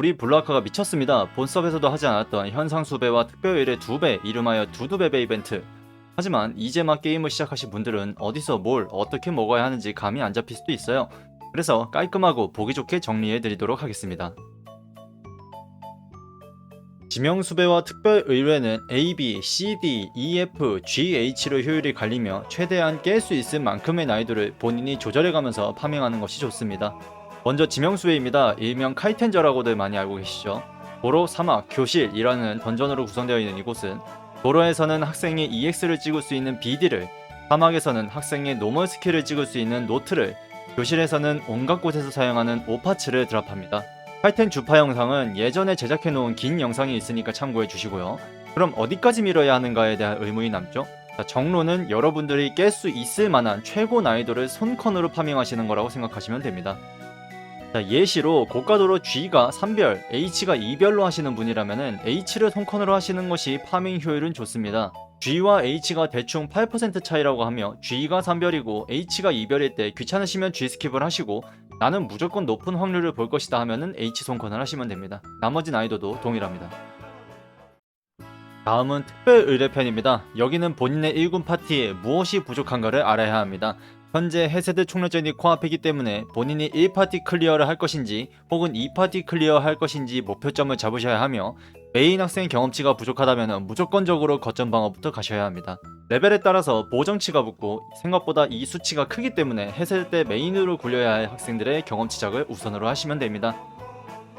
우리 블루아카가 미쳤습니다. 본섭에서도 하지 않았던 현상 수배와 특별일의 2배, 이름하여 두두배배 이벤트. 하지만 이제 막 게임을 시작하신 분들은 어디서 뭘 어떻게 먹어야 하는지 감이 안 잡힐 수도 있어요. 그래서 깔끔하고 보기 좋게 정리해 드리도록 하겠습니다. 지명 수배와 특별 의뢰는 A, B, C, D, E, F, G, H로 효율이 갈리며 최대한 깰 수 있을 만큼의 난이도를 본인이 조절해가면서 파밍하는 것이 좋습니다. 먼저 지명수배입니다. 일명 카이텐저라고들 많이 알고 계시죠? 도로, 사막, 교실이라는 던전으로 구성되어 있는 이곳은 도로에서는 학생이 EX를 찍을 수 있는 BD를, 사막에서는 학생의 노멀 스킬을 찍을 수 있는 노트를, 교실에서는 온갖 곳에서 사용하는 오파츠를 드랍합니다. 하이텐 주파 영상은 예전에 제작해놓은 긴 영상이 있으니까 참고해 주시고요. 그럼 어디까지 밀어야 하는가에 대한 의문이 남죠? 자, 정로는 여러분들이 깰 수 있을 만한 최고 난이도를 손컨으로 파밍하시는 거라고 생각하시면 됩니다. 자, 예시로 고가도로 G가 3별, H가 2별로 하시는 분이라면 H를 손컨으로 하시는 것이 파밍 효율은 좋습니다. G와 H가 대충 8% 차이라고 하며 G가 3별이고 H가 2별일 때 귀찮으시면 G 스킵을 하시고 나는 무조건 높은 확률을 볼 것이다 하면은 H 손컨을 하시면 됩니다. 나머지 난이도도 동일합니다. 다음은 특별 의뢰편입니다. 여기는 본인의 1군 파티에 무엇이 부족한가를 알아야 합니다. 현재 해세드 총력전이 코앞이기 때문에 본인이 1파티 클리어를 할 것인지 혹은 2파티 클리어 할 것인지 목표점을 잡으셔야 하며 메인 학생 경험치가 부족하다면 무조건적으로 거점 방어부터 가셔야 합니다. 레벨에 따라서 보정치가 붙고 생각보다 이 수치가 크기 때문에 해세드 때 메인으로 굴려야 할 학생들의 경험치작을 우선으로 하시면 됩니다.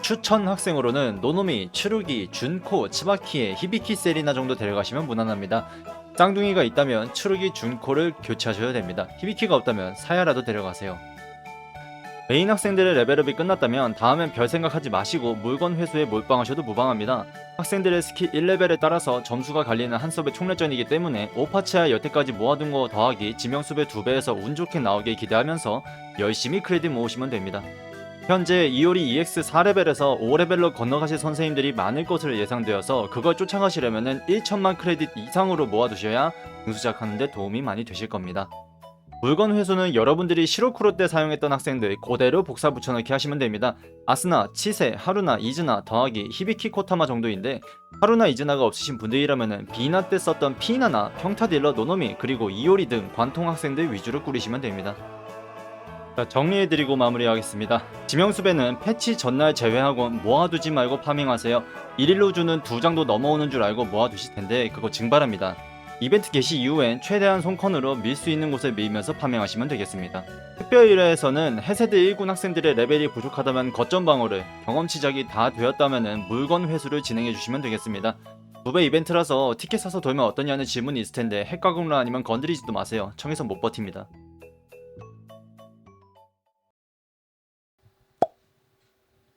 추천 학생으로는 노노미, 추루기, 준코, 츠바키에 히비키 세리나 정도 데려가시면 무난합니다. 쌍둥이가 있다면 추루기, 준코를 교체하셔야 됩니다. 히비키가 없다면 사야라도 데려가세요. 메인 학생들의 레벨업이 끝났다면 다음엔 별 생각하지 마시고 물건 회수에 몰빵하셔도 무방합니다. 학생들의 스킬 1레벨에 따라서 점수가 갈리는 한 수업의 총례전이기 때문에 오파치아 여태까지 모아둔 거 더하기 지명수배 2배에서 운 좋게 나오길 기대하면서 열심히 크레딧 모으시면 됩니다. 현재 이오리 EX 4레벨에서 5레벨로 건너가실 선생님들이 많을 것으로 예상되어서 그걸 쫓아가시려면 1천만 크레딧 이상으로 모아두셔야 등수작하는데 도움이 많이 되실 겁니다. 물건 회수는 여러분들이 시로쿠로 때 사용했던 학생들 그대로 복사 붙여넣기 하시면 됩니다. 아스나, 치세, 하루나, 이즈나 더하기 히비키 코타마 정도인데 하루나 이즈나가 없으신 분들이라면 비나 때 썼던 피나나, 평타딜러, 노노미 그리고 이오리 등 관통 학생들 위주로 꾸리시면 됩니다. 자, 정리해드리고 마무리하겠습니다. 지명수배는 패치 전날 제외하고 모아두지 말고 파밍하세요. 1일로 주는 두 장도 넘어오는 줄 알고 모아두실 텐데 그거 증발합니다. 이벤트 개시 이후엔 최대한 손컨으로 밀 수 있는 곳을 밀면서 파밍하시면 되겠습니다. 특별일회에서는 해세드 1군 학생들의 레벨이 부족하다면 거점 방어를, 경험치작이 다 되었다면 물건 회수를 진행해 주시면 되겠습니다. 두배 이벤트라서 티켓 사서 돌면 어떠냐는 질문이 있을 텐데 핵가공라 아니면 건드리지도 마세요. 청에서 못 버팁니다.